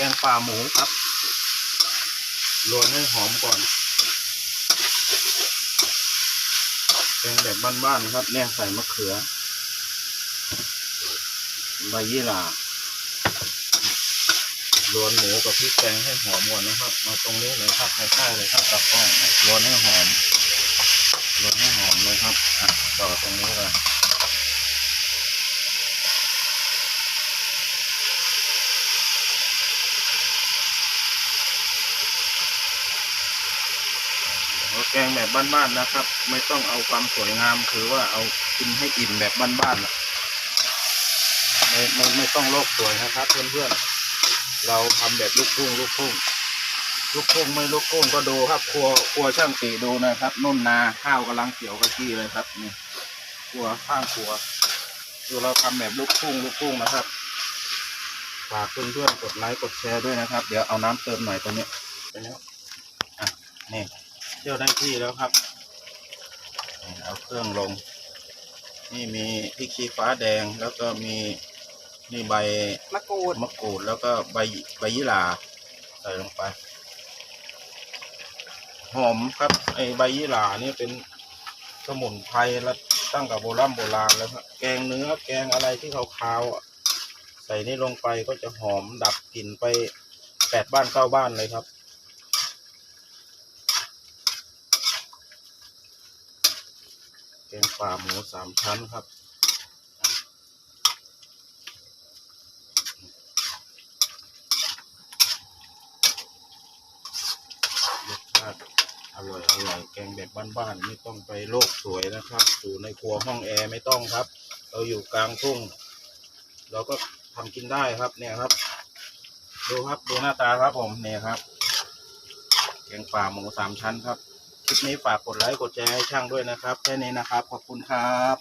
แกงป่าหมูครับรวนให้หอมก่อนแกงแบบบ้านๆครับ เนี่ยใส่มะเขือ ใบยี่หร่ารวนหมูกับพริกแกงให้หอมก่อนนะครับ มาตรงนี้เลยครับใกล้ๆเลยครับตักก้องรวนให้หอมรวนให้หอมเลยครับอะต่อตรงนี้เลย แกงแบบบ้านๆนะครับ ไม่ต้องเอาความสวยงามคือว่าเอากินให้อิ่มแบบบ้านๆนะไม่ไม่ไม่ต้องโลกสวยนะครับ เพื่อนๆเราทำแบบลูกทุ่งลูกทุ่งลูกทุ่งไม่ลูกทุ่งก็ดูครับ ครัวครัวช่างตีดูนะครับนุ่นนาข้าวกำลังเกี่ยวกะทิเลยครับนี่ครัวข้างครัวคือเราทำแบบลูกทุ่งลูกทุ่งนะครับฝากเพื่อนๆกดไลค์กดแชร์ด้วยนะครับ เดี๋ยวเอาน้ำเติมหน่อยตรงนี้ไปแล้วอะนี่ เที่ยวได้ที่แล้วครับนี่เอาเครื่องลง นี่มีพริกชี้ฟ้าแดงแล้วก็มีนี่ใบมะกรูดมะกรูดแล้วก็ใบใบยี่หร่าใส่ลงไป หอมครับไอใบยี่หร่านี่เป็นสมุนไพรแล้วตั้งกับโบราณโบราณแล้วครับแกงเนื้อแกงอะไรที่เขาคาวๆอะใส่นี่ลงไปก็จะหอมดับกลิ่นไปแปดบ้านเก้าบ้านเลยครับ แกงป่าหมูสามชั้นครับ รสชาติอร่อยอร่อยแกงแบบบ้านๆไม่ต้องไปโลกสวยนะครับ อยู่ในครัวห้องแอร์ไม่ต้องครับ เราอยู่กลางทุ่ง เราก็ทำกินได้ครับเนี่ยครับ ดูครับดูหน้าตาครับผมเนี่ยครับ แกงป่าหมูสามชั้นครับ คลิปนี้ฝากกดไลค์กดแชร์ให้ช่างด้วยนะครับ แค่นี้นะครับ ขอบคุณครับ